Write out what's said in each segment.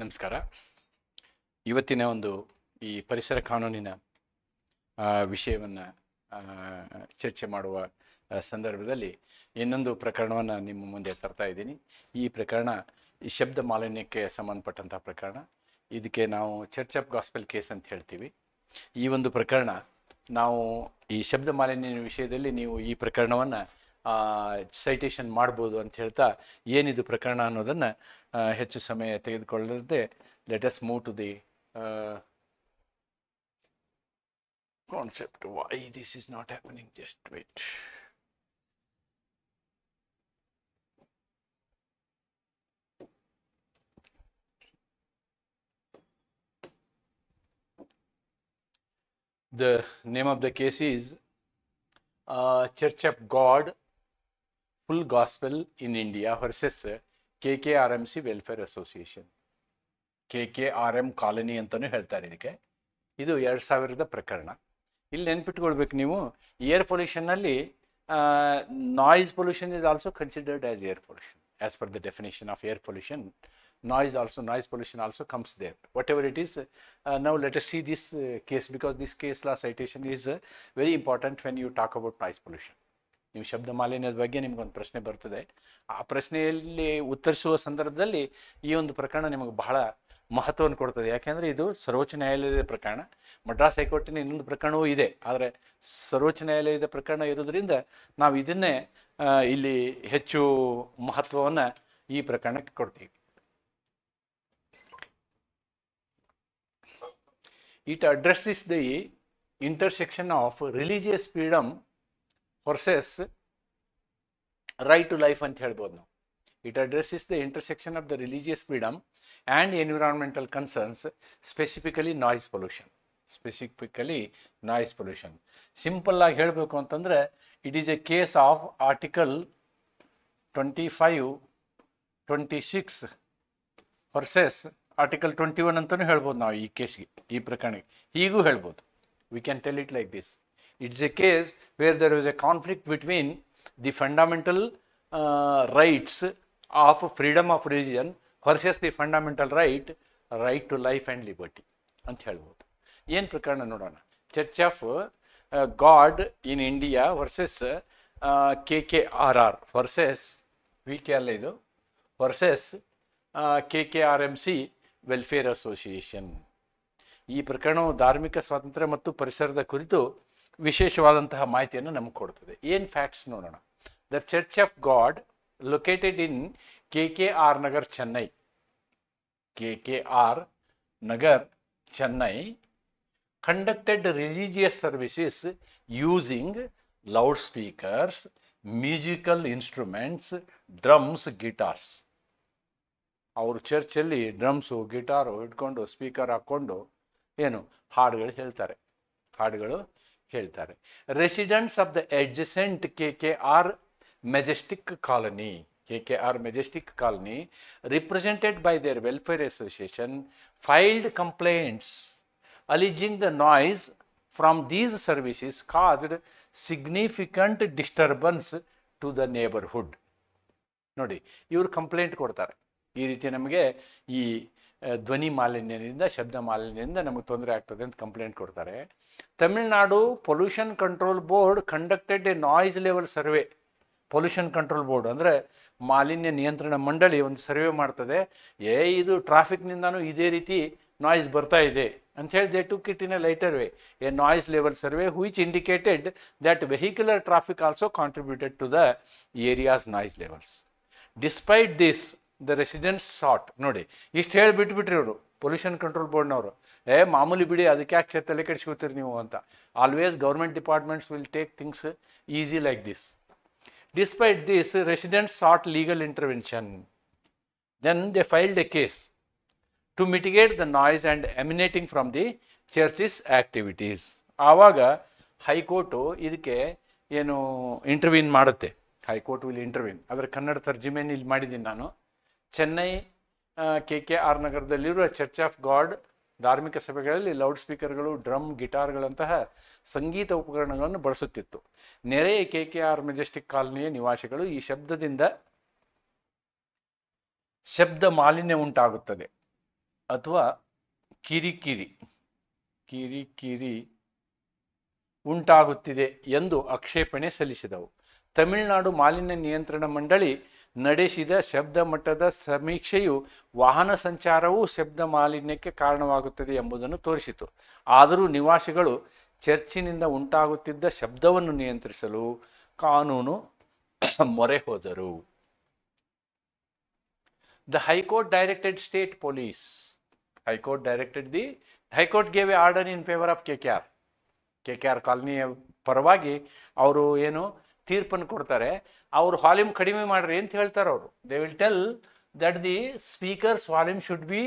ನಮಸ್ಕಾರ. ಇವತ್ತಿನ ಒಂದು ಈ ಪರಿಸರ ಕಾನೂನಿನ ವಿಷಯವನ್ನು ಚರ್ಚೆ ಮಾಡುವ ಸಂದರ್ಭದಲ್ಲಿ ಇನ್ನೊಂದು ಪ್ರಕರಣವನ್ನು ನಿಮ್ಮ ಮುಂದೆ ತರ್ತಾ ಇದ್ದೀನಿ. ಈ ಪ್ರಕರಣ ಈ ಶಬ್ದ ಮಾಲಿನ್ಯಕ್ಕೆ ಸಂಬಂಧಪಟ್ಟಂಥ ಪ್ರಕರಣ. ಇದಕ್ಕೆ ನಾವು ಚರ್ಚ್ ಆಫ್ ಗಾಸ್ಪೆಲ್ ಕೇಸ್ ಅಂತ ಹೇಳ್ತೀವಿ. ಈ ಒಂದು ಪ್ರಕರಣ, ನಾವು ಈ ಶಬ್ದ ಮಾಲಿನ್ಯ ವಿಷಯದಲ್ಲಿ ನೀವು ಈ ಪ್ರಕರಣವನ್ನು ಸೈಟೇಷನ್ ಮಾಡ್ಬೋದು ಅಂತ ಹೇಳ್ತಾ ಏನಿದು ಪ್ರಕರಣ ಅನ್ನೋದನ್ನು ಹೆಚ್ಚು ಸಮಯ ತೆಗೆದುಕೊಳ್ಳದೆ let us move to the concept why this is not happening just wait The name of the case is Church of God Full Gospel in India versus KKRMC Welfare Association. K K R M colony ಅಂತಲೂ ಹೇಳ್ತಾರೆ ಇದಕ್ಕೆ ಇದು ಎರಡು ಸಾವಿರದ ಪ್ರಕರಣ ಇಲ್ಲಿ ನೆನ್ಪಿಟ್ಕೊಳ್ಬೇಕು ನೀವು air ಪೊಲ್ಯೂಷನ್ನಲ್ಲಿ noise pollution is also considered as air pollution as per the definition of air pollution noise also noise pollution also comes there whatever it is uh, now let us see this uh, case because this case law citation is uh, very important when you talk ನೀವು ಶಬ್ದ ಮಾಲಿನ್ಯದ ಬಗ್ಗೆ ನಿಮ್ಗೊಂದು ಪ್ರಶ್ನೆ ಬರ್ತದೆ. ಆ ಪ್ರಶ್ನೆಯಲ್ಲಿ ಉತ್ತರಿಸುವ ಸಂದರ್ಭದಲ್ಲಿ ಈ ಒಂದು ಪ್ರಕರಣ ನಿಮಗೆ ಬಹಳ ಮಹತ್ವವನ್ನು ಕೊಡ್ತದೆ. ಯಾಕೆಂದ್ರೆ ಇದು ಸರ್ವೋಚ್ಚ ನ್ಯಾಯಾಲಯದ ಪ್ರಕರಣ. ಮಡ್ರಾಸ್ ಹೈಕೋರ್ಟಿನ ಇನ್ನೊಂದು ಪ್ರಕರಣವೂ ಇದೆ. ಆದರೆ ಸರ್ವೋಚ್ಚ ನ್ಯಾಯಾಲಯದ ಪ್ರಕರಣ ಇರೋದ್ರಿಂದ ನಾವು ಇದನ್ನೇ ಇಲ್ಲಿ ಹೆಚ್ಚು ಮಹತ್ವವನ್ನು ಈ ಪ್ರಕರಣಕ್ಕೆ ಕೊಡ್ತೀವಿ. It address is the intersection of religious freedom versus right to life ಅಂತ ಹೇಳ್ಬೋದು ನಾವು. It addresses the intersection of the religious freedom and environmental concerns specifically noise pollution specifically noise pollution simple ಆಗಿ ಹೇಳಬೇಕು ಅಂತಂದರೆ it is a case of article twenty five twenty six versus article twenty one ಅಂತಲೂ ಹೇಳ್ಬೋದು ನಾವು ಈ ಕೇಸ್ಗೆ ಈ ಪ್ರಕರಣಕ್ಕೆ. ಹೀಗೂ ಹೇಳ್ಬೋದು. We can tell it like this it's a case where there is a conflict between the fundamental rights of freedom of religion versus the fundamental right right to life and liberty ಅಂತ ಹೇಳ್ಬೋದು. ಏನು ಪ್ರಕರಣ ನೋಡೋಣ? Church of God in India versus K K R R versus V K ಅಲ್ಲ ಇದು? Versus K K R M C welfare association ಈ ಪ್ರಕರಣವು ಧಾರ್ಮಿಕ ಸ್ವಾತಂತ್ರ್ಯ ಮತ್ತು ಪರಿಸರದ ಕುರಿತು ವಿಶೇಷವಾದಂತಹ ಮಾಹಿತಿಯನ್ನು ನಮಗೆ ಕೊಡ್ತದೆ. ಏನು ಫ್ಯಾಕ್ಟ್ಸ್ ನೋಡೋಣ. The church of God located in K K R Nagar Chennai K K R Nagar Chennai conducted religious services using loudspeakers musical instruments drums guitars ಅವರು ಚರ್ಚಲ್ಲಿ ಡ್ರಮ್ಸು ಗಿಟಾರು ಇಟ್ಕೊಂಡು ಸ್ಪೀಕರ್ ಹಾಕ್ಕೊಂಡು ಏನು ಹಾಡುಗಳು ಹೇಳ್ತಾರೆ. ಹಾಡುಗಳು ಹೇಳ್ತಾರೆ. Residents of the adjacent K K R majestic colony K K R majestic colony represented by their welfare association filed complaints alleging the noise from these services caused significant disturbance to the neighbourhood ನೋಡಿ, ಇವರು complaint ಕೊಡ್ತಾರೆ. ಈ ರೀತಿ ನಮಗೆ ಈ ಧ್ವನಿ ಮಾಲಿನ್ಯದಿಂದ, ಶಬ್ದ ಮಾಲಿನ್ಯದಿಂದ ನಮಗೆ ತೊಂದರೆ ಆಗ್ತದೆ ಅಂತ ಕಂಪ್ಲೇಂಟ್ ಕೊಡ್ತಾರೆ. Tamil Nadu pollution control board conducted a noise level survey pollution control board ಅಂದರೆ ಮಾಲಿನ್ಯ ನಿಯಂತ್ರಣ ಮಂಡಳಿ ಒಂದು ಸರ್ವೆ ಮಾಡ್ತದೆ. ಏ, ಇದು ಟ್ರಾಫಿಕ್ನಿಂದನೂ ಇದೇ ರೀತಿ ನಾಯ್ಸ್ ಬರ್ತಾ ಇದೆ ಅಂತ ಹೇಳಿ they took it in a lighter way a noise level survey which indicated that vehicular traffic also contributed to the area's noise levels despite this the residents sought ನೋಡಿ, ಇಷ್ಟು ಹೇಳಿ ಬಿಟ್ಬಿಟ್ರಿ ಅವರು ಪೊಲ್ಯೂಷನ್ ಕಂಟ್ರೋಲ್ ಬೋರ್ಡ್ನವರು ಏ, ಮಾಮೂಲಿ ಬಿಡಿ, ಅದಕ್ಕೆ ಯಾಕೆ ತಲೆ ಕೆಡಿಸ್ಕೊತೀರಿ ನೀವು ಅಂತ. Always government departments will take things easy like this despite this residents sought legal intervention then they filed a case to mitigate the noise and emanating from the church's activities ಆವಾಗ ಹೈಕೋರ್ಟು ಇದಕ್ಕೆ ಏನು intervene ಮಾಡುತ್ತೆ. High Court will intervene ಅದರ ಕನ್ನಡ ತರ್ಜಿಮೆಯನ್ನು ಇಲ್ಲಿ ಮಾಡಿದ್ದೀನಿ ನಾನು. Chennai K K R ನಗರದಲ್ಲಿರುವ ಚರ್ಚ್ ಆಫ್ ಗಾಡ್ ಧಾರ್ಮಿಕ ಸಭೆಗಳಲ್ಲಿ ಲೌಡ್ ಸ್ಪೀಕರ್ಗಳು ಡ್ರಮ್, ಗಿಟಾರ್ಗಳಂತಹ ಸಂಗೀತ ಉಪಕರಣಗಳನ್ನು ಬಳಸುತ್ತಿತ್ತು. ನೆರೆಯ ಕೆ ಕೆ ಆರ್ ಮೆಜೆಸ್ಟಿಕ್ ಕಾಲನಿಯ ನಿವಾಸಿಗಳು ಈ ಶಬ್ದದಿಂದ ಶಬ್ದ ಮಾಲಿನ್ಯ ಉಂಟಾಗುತ್ತದೆ. ಅಥವಾ ಕಿರಿಕಿರಿ ಕಿರಿಕಿರಿ ಉಂಟಾಗುತ್ತಿದೆ ಎಂದು ಆಕ್ಷೇಪಣೆ ಸಲ್ಲಿಸಿದವು. ತಮಿಳುನಾಡು ಮಾಲಿನ್ಯ ನಿಯಂತ್ರಣ ಮಂಡಳಿ ನಡೆಸಿದ ಶಬ್ದ ಮಟ್ಟದ ಸಮೀಕ್ಷೆಯು ವಾಹನ ಸಂಚಾರವೂ ಶಬ್ದ ಮಾಲಿನ್ಯಕ್ಕೆ ಕಾರಣವಾಗುತ್ತದೆ ಎಂಬುದನ್ನು ತೋರಿಸಿತು ಆದರೂ ನಿವಾಸಿಗಳು ಚರ್ಚಿನಿಂದ ಉಂಟಾಗುತ್ತಿದ್ದ ಶಬ್ದವನ್ನು ನಿಯಂತ್ರಿಸಲು ಕಾನೂನು ಮೊರೆ ಹೋದರು The High Court directed state police. High Court directed the High Court gave a order ಕೆ favor of KKR. KKR ಕಾಲನಿಯ ಪರವಾಗಿ ಅವರು ಏನು ತೀರ್ಪನ್ನು ಕೊಡ್ತಾರೆ. ಅವ್ರು ವಾಲ್ಯೂಮ್ ಕಡಿಮೆ ಮಾಡ್ರಿ ಅಂತ ಹೇಳ್ತಾರೆ ಅವರು. They will tell that the speakers volume should be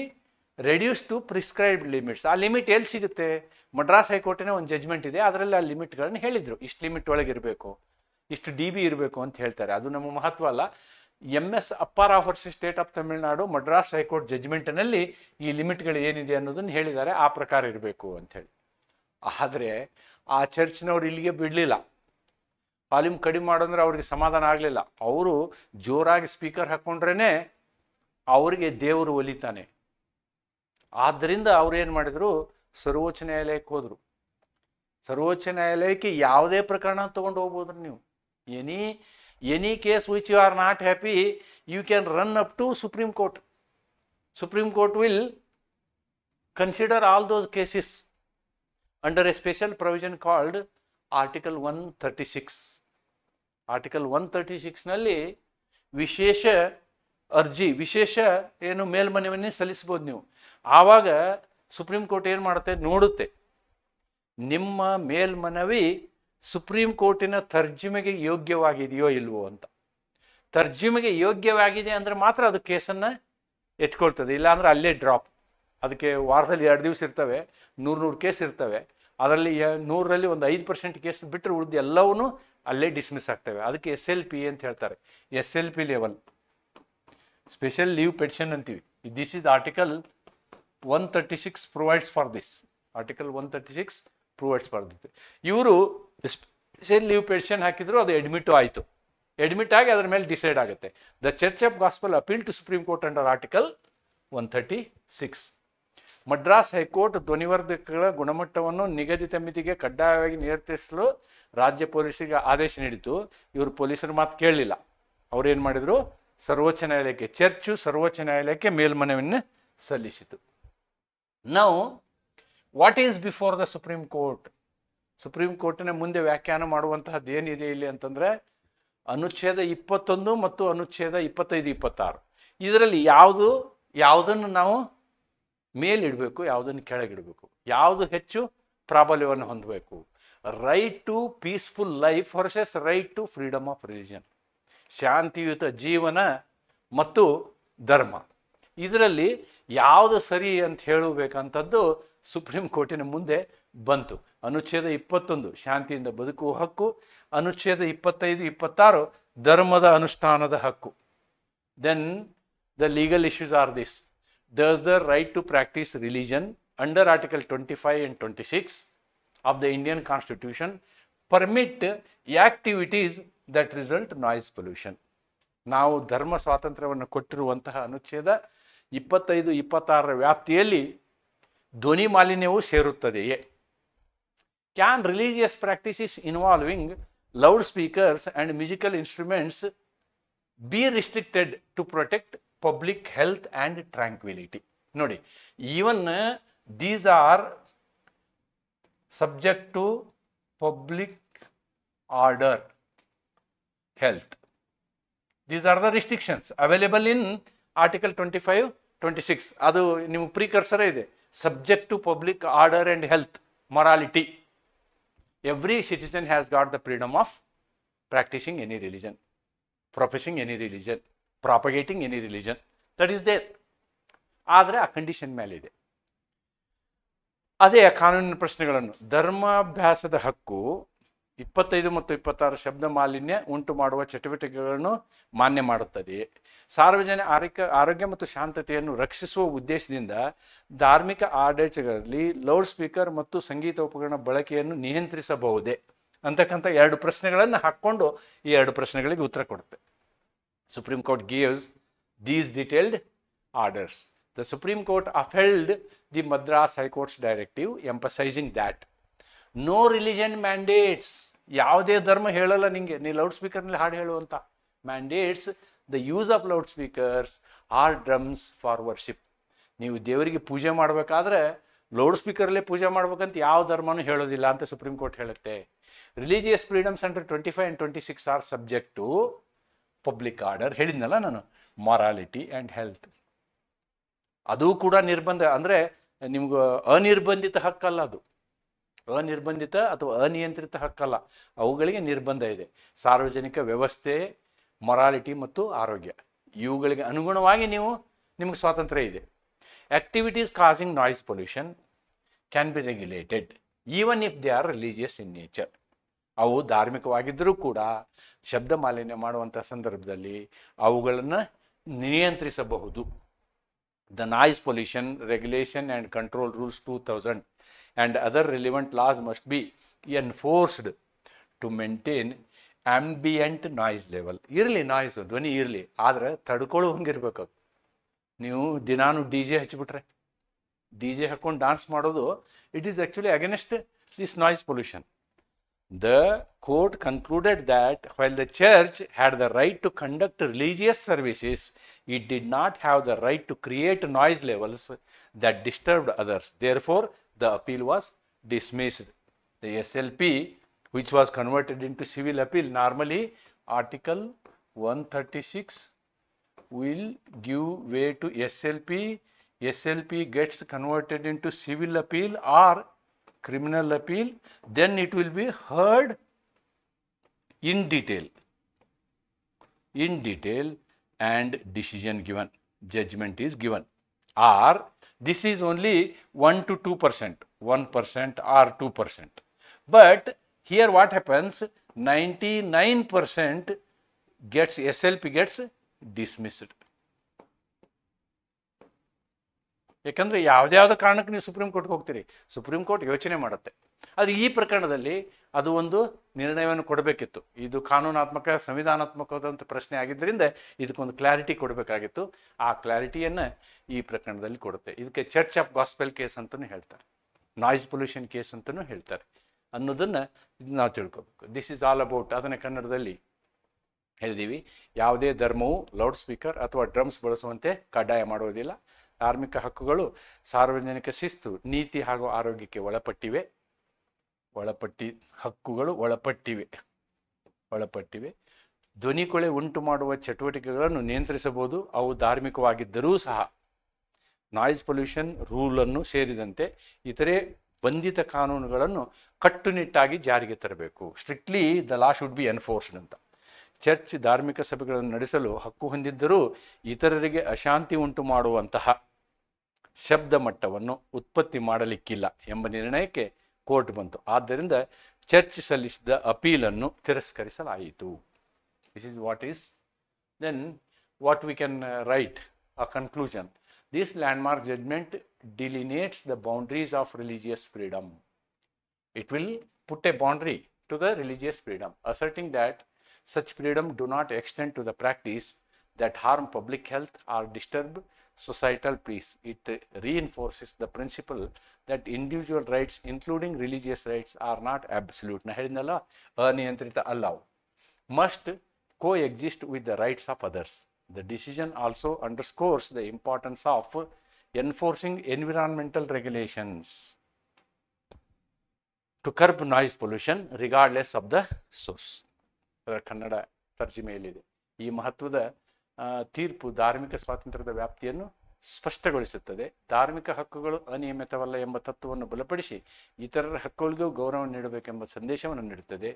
reduce to prescribed limits ಆ ಲಿಮಿಟ್ ಎಲ್ಲಿ ಸಿಗುತ್ತೆ? ಮಡ್ರಾಸ್ ಹೈಕೋರ್ಟಿನ ಒಂದು ಜಜ್ಮೆಂಟ್ ಇದೆ. ಅದರಲ್ಲಿ ಆ ಲಿಮಿಟ್ಗಳನ್ನ ಹೇಳಿದರು. ಇಷ್ಟು ಲಿಮಿಟ್ ಒಳಗೆ ಇರಬೇಕು. ಇಷ್ಟು ಡಿ ಬಿ ಇರಬೇಕು ಅಂತ ಹೇಳ್ತಾರೆ. ಅದು ನಮ್ಮ ಮಹತ್ವ ಅಲ್ಲ. M S Appara versus state of Tamil Nadu Madras high court ಜಜ್ಮೆಂಟ್ನಲ್ಲಿ ಈ ಲಿಮಿಟ್ಗಳು ಏನಿದೆ ಅನ್ನೋದನ್ನು ಹೇಳಿದ್ದಾರೆ. ಆ ಪ್ರಕಾರ ಇರಬೇಕು ಅಂಥೇಳಿ ಆದರೆ ಆ ಚರ್ಚ್ನವ್ರು ಇಲ್ಲಿಗೆ ಬಿಡಲಿಲ್ಲ. ವಾಲ್ಯೂಮ್ ಕಡಿಮೆ ಮಾಡೋಂದ್ರೆ ಅವ್ರಿಗೆ ಸಮಾಧಾನ ಆಗಲಿಲ್ಲ. ಅವರು ಜೋರಾಗಿ ಸ್ಪೀಕರ್ ಹಾಕ್ಕೊಂಡ್ರೇ ಅವರಿಗೆ ದೇವರು ಒಲಿತಾನೆ. ಆದ್ದರಿಂದ ಅವ್ರು ಏನು ಮಾಡಿದ್ರು? ಸರ್ವೋಚ್ಚ ನ್ಯಾಯಾಲಯಕ್ಕೆ ಹೋದರು. ಸರ್ವೋಚ್ಚ ನ್ಯಾಯಾಲಯಕ್ಕೆ ಯಾವುದೇ ಪ್ರಕರಣ ತೊಗೊಂಡು ಹೋಗ್ಬೋದ್ರಿ ನೀವು. Any any case which you are not happy you can run up to supreme court supreme court will consider all those cases under a special provision called article one thirty six article one thirty ಸಿಕ್ಸ್ನಲ್ಲಿ ವಿಶೇಷ ಅರ್ಜಿ, ವಿಶೇಷ ಏನು ಮೇಲ್ಮನವಿಯನ್ನೇ ಸಲ್ಲಿಸ್ಬೋದು ನೀವು. ಆವಾಗ supreme court ಏನು ಮಾಡುತ್ತೆ? ನೋಡುತ್ತೆ. ನಿಮ್ಮ ಮೇಲ್ಮನವಿ ಸುಪ್ರೀಂ ಕೋರ್ಟಿನ ತರ್ಜುಮೆಗೆ ಯೋಗ್ಯವಾಗಿದೆಯೋ ಇಲ್ವೋ ಅಂತ. ತರ್ಜುಮೆಗೆ ಯೋಗ್ಯವಾಗಿದೆ ಅಂದರೆ ಮಾತ್ರ ಅದು ಕೇಸನ್ನು ಎತ್ಕೊಳ್ತದೆ. ಇಲ್ಲಾಂದ್ರೆ ಅಲ್ಲೇ ಡ್ರಾಪ್ ಅದಕ್ಕೆ ವಾರದಲ್ಲಿ ಎರಡು ದಿವಸ ಇರ್ತವೆ. ನೂರು ನೂರು ಕೇಸ್ ಇರ್ತವೆ. ಅದರಲ್ಲಿ ನೂರರಲ್ಲಿ ಒಂದು ಐದು ಪರ್ಸೆಂಟ್ ಕೇಸ್ ಬಿಟ್ಟರೆ ಉಳಿದು ಎಲ್ಲವೂ ಅಲ್ಲೇ ಡಿಸ್ಮಿಸ್ ಆಗ್ತವೆ. ಅದಕ್ಕೆ ಎಸ್ ಎಲ್ ಪಿ ಅಂತ ಹೇಳ್ತಾರೆ. S L P level special leave petition ಅಂತೀವಿ. This is article one thirty six provides for this article one thirty six provides for this ಇವರು ಸ್ಪೆಷಲ್ ಲೀವ್ ಪೆಟಿಷನ್ ಹಾಕಿದ್ರು ಅದು ಅಡ್ಮಿಟು ಆಯಿತು. ಅಡ್ಮಿಟ್ ಆಗಿ ಅದರ ಮೇಲೆ ಡಿಸೈಡ್ ಆಗುತ್ತೆ. The church of gospel appeal to supreme court under article one thirty six Madras high court ಧ್ವನಿವರ್ಧಕಗಳ ಗುಣಮಟ್ಟವನ್ನು ನಿಗದಿತ ಮಿತಿಗೆ ಕಡ್ಡಾಯವಾಗಿ ನಿಯಂತ್ರಿಸಲು ರಾಜ್ಯ ಪೊಲೀಸರಿಗೆ ಆದೇಶ ನೀಡಿತು ಇವರು ಪೊಲೀಸರ ಮಾತು ಕೇಳಲಿಲ್ಲ. ಅವ್ರೇನು ಮಾಡಿದರು? ಸರ್ವೋಚ್ಚ ನ್ಯಾಯಾಲಯಕ್ಕೆ, ಚರ್ಚು ಸರ್ವೋಚ್ಚ ನ್ಯಾಯಾಲಯಕ್ಕೆ ಮೇಲ್ಮನವಿಯನ್ನು ಸಲ್ಲಿಸಿತು. ನಾವು what is before the supreme court supreme ಕೋರ್ಟಿನ ಮುಂದೆ ವ್ಯಾಖ್ಯಾನ ಮಾಡುವಂತಹದ್ದು ಏನಿದೆ ಇಲ್ಲಿ ಅಂತಂದರೆ, ಅನುಚ್ಛೇದ ಇಪ್ಪತ್ತೊಂದು ಮತ್ತು ಅನುಚ್ಛೇದ ಇಪ್ಪತ್ತೈದು, ಇಪ್ಪತ್ತಾರು. ಇದರಲ್ಲಿ ಯಾವುದು, ಯಾವುದನ್ನು ನಾವು ಮೇಲಿಡಬೇಕು, ಯಾವುದನ್ನು ಕೆಳಗಿಡಬೇಕು. ಯಾವುದು ಹೆಚ್ಚು ಪ್ರಾಬಲ್ಯವನ್ನು ಹೊಂದಬೇಕು. Right to peaceful life versus right to freedom of religion ಶಾಂತಿಯುತ ಜೀವನ ಮತ್ತು ಧರ್ಮ. ಇದರಲ್ಲಿ ಯಾವುದು ಸರಿ ಅಂತ ಹೇಳಬೇಕಂಥದ್ದು ಸುಪ್ರೀಂ ಕೋರ್ಟಿನ ಮುಂದೆ ಬಂತು. ಅನುಚ್ಛೇದ ಇಪ್ಪತ್ತೊಂದು, ಶಾಂತಿಯಿಂದ ಬದುಕುವ ಹಕ್ಕು. ಅನುಚ್ಛೇದ ಇಪ್ಪತ್ತೈದು, ಇಪ್ಪತ್ತಾರು, ಧರ್ಮದ ಅನುಷ್ಠಾನದ ಹಕ್ಕು. Then the legal issues are this. Does the right to practice religion under article 25 and 26 of the indian constitution permit activities that result noise pollution. ನಾವು ಧರ್ಮ ಸ್ವಾತಂತ್ರ್ಯವನ್ನು ಕೊಟ್ಟಿರುವಂತಹ ಅನುಚ್ಛೇದ ಇಪ್ಪತ್ತೈದು, ಇಪ್ಪತ್ತಾರರ ವ್ಯಾಪ್ತಿಯಲ್ಲಿ ಧ್ವನಿ ಮಾಲಿನ್ಯವೂ ಸೇರುತ್ತದೆಯೇ? Can religious practices involving loud speakers and musical instruments be restricted to protect public health and tranquility ನೋಡಿ even these are subject to public order health these are the restrictions available in article twenty five twenty six ಅದು ನಿಮ್ಗೆ ಪ್ರಿಕರ್ಸರೇ ಇದೆ. Subject to public order and health morality every citizen has got the freedom of practising any religion professing any religion propagating any religion that is there ಆದರೆ ಆ condition ಮೇಲೆ ಇದೆ. ಅದೇ ಕಾನೂನಿನ ಪ್ರಶ್ನೆಗಳನ್ನು. ಧರ್ಮಾಭ್ಯಾಸದ ಹಕ್ಕು ಇಪ್ಪತ್ತೈದು ಮತ್ತು ಇಪ್ಪತ್ತಾರು ಶಬ್ದ ಮಾಲಿನ್ಯ ಉಂಟು ಮಾಡುವ ಚಟುವಟಿಕೆಗಳನ್ನು ಮಾನ್ಯ ಮಾಡುತ್ತದೆ. ಸಾರ್ವಜನಿಕ ಆರೋಗ್ಯ ಆರೋಗ್ಯ ಮತ್ತು ಶಾಂತತೆಯನ್ನು ರಕ್ಷಿಸುವ ಉದ್ದೇಶದಿಂದ ಧಾರ್ಮಿಕ ಆಡಳಿತಗಳಲ್ಲಿ ಲೌಡ್ ಸ್ಪೀಕರ್ ಮತ್ತು ಸಂಗೀತ ಉಪಕರಣ ಬಳಕೆಯನ್ನು ನಿಯಂತ್ರಿಸಬಹುದೇ? ಅಂತಕ್ಕಂಥ ಎರಡು ಪ್ರಶ್ನೆಗಳನ್ನು ಹಾಕ್ಕೊಂಡು ಈ ಎರಡು ಪ್ರಶ್ನೆಗಳಿಗೆ ಉತ್ತರ ಕೊಡುತ್ತೆ. Supreme court gives these detailed orders The Supreme Court upheld the Madras High Court's directive, emphasizing that no religion mandates ಯಾವುದೇ ಧರ್ಮ ಹೇಳಲ್ಲ ನಿಂಗೆ ನೀ ಲೌಡ್ ಸ್ಪೀಕರ್ನಲ್ಲಿ ಹಾಡು ಹೇಳುವಂತ mandates the use of loud speakers or drums for worship ನೀವು ದೇವರಿಗೆ ಪೂಜೆ ಮಾಡಬೇಕಾದ್ರೆ ಲೌಡ್ ಸ್ಪೀಕರಲ್ಲೇ ಪೂಜೆ ಮಾಡ್ಬೇಕಂತ ಯಾವ ಧರ್ಮನೂ ಹೇಳೋದಿಲ್ಲ ಅಂತ ಸುಪ್ರೀಂ ಕೋರ್ಟ್ ಹೇಳುತ್ತೆ. Religious freedoms under twenty five and twenty six are subject public order ಹೇಳಿದ್ನಲ್ಲ ನಾನು ಮಾರಾಲಿಟಿ ಆ್ಯಂಡ್ ಹೆಲ್ತ್ ಅದು ಕೂಡ ನಿರ್ಬಂಧ, ಅಂದರೆ ನಿಮ್ಗೆ ಅನಿರ್ಬಂಧಿತ ಹಕ್ಕಲ್ಲ ಅದು. ಅನಿರ್ಬಂಧಿತ ಅಥವಾ ಅನಿಯಂತ್ರಿತ ಹಕ್ಕಲ್ಲ. ಅವುಗಳಿಗೆ ನಿರ್ಬಂಧ ಇದೆ. ಸಾರ್ವಜನಿಕ ವ್ಯವಸ್ಥೆ ಮೊರಾಲಿಟಿ ಮತ್ತು ಆರೋಗ್ಯ. ಇವುಗಳಿಗೆ ಅನುಗುಣವಾಗಿ ನೀವು, ನಿಮಗೆ ಸ್ವಾತಂತ್ರ್ಯ ಇದೆ. Activities causing noise pollution can be regulated even if they are religious in nature ಅವು ಧಾರ್ಮಿಕವಾಗಿದ್ದರೂ ಕೂಡ ಶಬ್ದ ಮಾಲಿನ್ಯ ಮಾಡುವಂಥ ಸಂದರ್ಭದಲ್ಲಿ ಅವುಗಳನ್ನು ನಿಯಂತ್ರಿಸಬಹುದು. The noise pollution regulation and control rules two 2000 and other relevant laws must be enforced to maintain ambient noise level ಇರಲಿ ನಾಯ್ಸ್ ಧ್ವನಿ ಇರಲಿ, ಆದರೆ ತಡ್ಕೊಳ್ಳುವಂಗಿರ್ಬೇಕು ಅದು ನೀವು ದಿನಾನು ಡಿ ಜೆ ಹಚ್ಚಿಬಿಟ್ರೆ ಡಿ ಜೆ ಹಾಕೊಂಡು ಡಾನ್ಸ್ ಮಾಡೋದು it is actually against this noise pollution The court concluded that while the church had the right to conduct religious services, it did not have the right to create noise levels that disturbed others. Therefore, the appeal was dismissed. The SLP, which was converted into civil appeal, normally Article 136 will give way to SLP. SLP gets converted into civil appeal or criminal appeal, then it will be heard in detail. In detail and decision given, judgment is given. Or this is only 1 to 2 percent, 1 percent or 2 percent. But here what happens 99 percent gets SLP gets dismissed. ಯಾಕಂದ್ರೆ ಯಾವುದ್ಯಾವುದೋ ಕಾರಣಕ್ಕೆ ನೀವು supreme ಕೋರ್ಟ್ಗೆ ಹೋಗ್ತೀರಿ. Supreme court ಯೋಚನೆ ಮಾಡುತ್ತೆ. ಆದರೆ ಈ ಪ್ರಕರಣದಲ್ಲಿ ಅದು ಒಂದು ನಿರ್ಣಯವನ್ನು ಕೊಡಬೇಕಿತ್ತು. ಇದು ಕಾನೂನಾತ್ಮಕ, ಸಂವಿಧಾನಾತ್ಮಕವಾದಂಥ ಪ್ರಶ್ನೆ ಆಗಿದ್ದರಿಂದ ಇದಕ್ಕೊಂದು ಕ್ಲಾರಿಟಿ ಕೊಡಬೇಕಾಗಿತ್ತು. ಆ ಕ್ಲಾರಿಟಿಯನ್ನು ಈ ಪ್ರಕರಣದಲ್ಲಿ ಕೊಡುತ್ತೆ. ಇದಕ್ಕೆ ಚರ್ಚ್ ಆಫ್ ಗಾಸ್ಪೆಲ್ ಕೇಸ್ ಅಂತಲೂ ಹೇಳ್ತಾರೆ. ನಾಯ್ಸ್ ಪೊಲ್ಯೂಷನ್ ಕೇಸ್ ಅಂತಲೂ ಹೇಳ್ತಾರೆ. ಅನ್ನೋದನ್ನು ನಾವು ತಿಳ್ಕೊಬೇಕು. ದಿಸ್ ಇಸ್ ಆಲ್ ಅಬೌಟ್ ಅದನ್ನು ಕನ್ನಡದಲ್ಲಿ ಹೇಳಿದ್ದೀವಿ ಯಾವುದೇ ಧರ್ಮವು ಲೌಡ್ ಸ್ಪೀಕರ್ ಅಥವಾ ಡ್ರಮ್ಸ್ ಬಳಸುವಂತೆ ಕಡ್ಡಾಯ ಮಾಡುವುದಿಲ್ಲ ಧಾರ್ಮಿಕ ಹಕ್ಕುಗಳು ಸಾರ್ವಜನಿಕ ಶಿಸ್ತು, ನೀತಿ ಹಾಗೂ ಆರೋಗ್ಯಕ್ಕೆ ಒಳಪಟ್ಟಿವೆ. ಒಳಪಟ್ಟಿ ಹಕ್ಕುಗಳು ಒಳಪಟ್ಟಿವೆ. ಒಳಪಟ್ಟಿವೆ. ಧ್ವನಿ ಕೊಳೆ ಉಂಟು ಮಾಡುವ ಚಟುವಟಿಕೆಗಳನ್ನು ನಿಯಂತ್ರಿಸಬಹುದು. ಅವು ಧಾರ್ಮಿಕವಾಗಿದ್ದರೂ ಸಹ. ನಾಯ್ಸ್ ಪೊಲ್ಯೂಷನ್ ರೂಲನ್ನು ಸೇರಿದಂತೆ ಇತರೆ ಬಂಧಿತ ಕಾನೂನುಗಳನ್ನು ಕಟ್ಟುನಿಟ್ಟಾಗಿ ಜಾರಿಗೆ ತರಬೇಕು. Strictly the law should be enforced ಅಂತ. ಚರ್ಚ್ ಧಾರ್ಮಿಕ ಸಭೆಗಳನ್ನು ನಡೆಸಲು ಹಕ್ಕು ಹೊಂದಿದ್ದರೂ ಇತರರಿಗೆ ಅಶಾಂತಿ ಉಂಟು ಮಾಡುವಂತಹ ಶಬ್ದ ಮಟ್ಟವನ್ನು ಉತ್ಪತ್ತಿ ಮಾಡಲಿಕ್ಕಿಲ್ಲ ಎಂಬ ನಿರ್ಣಯಕ್ಕೆ ಕೋರ್ಟ್ ಬಂತು. ಆದ್ದರಿಂದ ಚರ್ಚ್ ಸಲ್ಲಿಸಿದ ಅಪೀಲನ್ನು ತಿರಸ್ಕರಿಸಲಾಯಿತು. This is what is then what we can write a conclusion this landmark judgment delineates the boundaries of religious freedom it will put a boundary to the religious freedom, asserting that such freedom do not extend to the practice that harm public health or disturb societal peace. It uh, reinforces the principle that individual rights, including religious rights, are not absolute. must coexist with the rights of others. The decision also underscores the importance of enforcing environmental regulations to curb noise pollution regardless of the source. Kannada ತರ್ಜಿಮೆಯಲ್ಲಿದೆ ಈ ಮಹತ್ವದ ತೀರ್ಪು ಧಾರ್ಮಿಕ ಸ್ವಾತಂತ್ರ್ಯದ ವ್ಯಾಪ್ತಿಯನ್ನು ಸ್ಪಷ್ಟಗೊಳಿಸುತ್ತದೆ. ಧಾರ್ಮಿಕ ಹಕ್ಕುಗಳು ಅನಿಯಮಿತವಲ್ಲ ಎಂಬ ತತ್ವವನ್ನು ಬಲಪಡಿಸಿ ಇತರರ ಹಕ್ಕುಗಳಿಗೂ ಗೌರವ ನೀಡಬೇಕೆಂಬ ಸಂದೇಶವನ್ನು ನೀಡುತ್ತದೆ.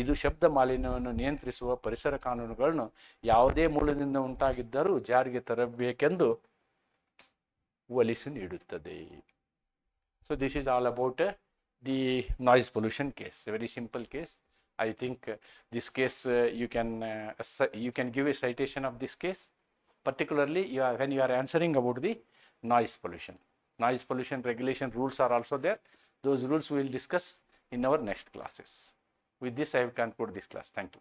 ಇದು ಶಬ್ದ ಮಾಲಿನ್ಯವನ್ನು ನಿಯಂತ್ರಿಸುವ ಪರಿಸರ ಕಾನೂನುಗಳನ್ನು ಯಾವುದೇ ಮೂಲದಿಂದ ಉಂಟಾಗಿದ್ದರೂ ಜಾರಿಗೆ ತರಬೇಕೆಂದು ಒಲಿಸಿ ನೀಡುತ್ತದೆ. So this is all about the noise pollution case very simple case. I think uh, this case uh, you can uh, you can give a citation of this case, particularly you are, when you are answering about the noise pollution. Noise pollution regulation rules are also there. Those rules we will discuss in our next classes. With this, I have concluded this class. Thank you.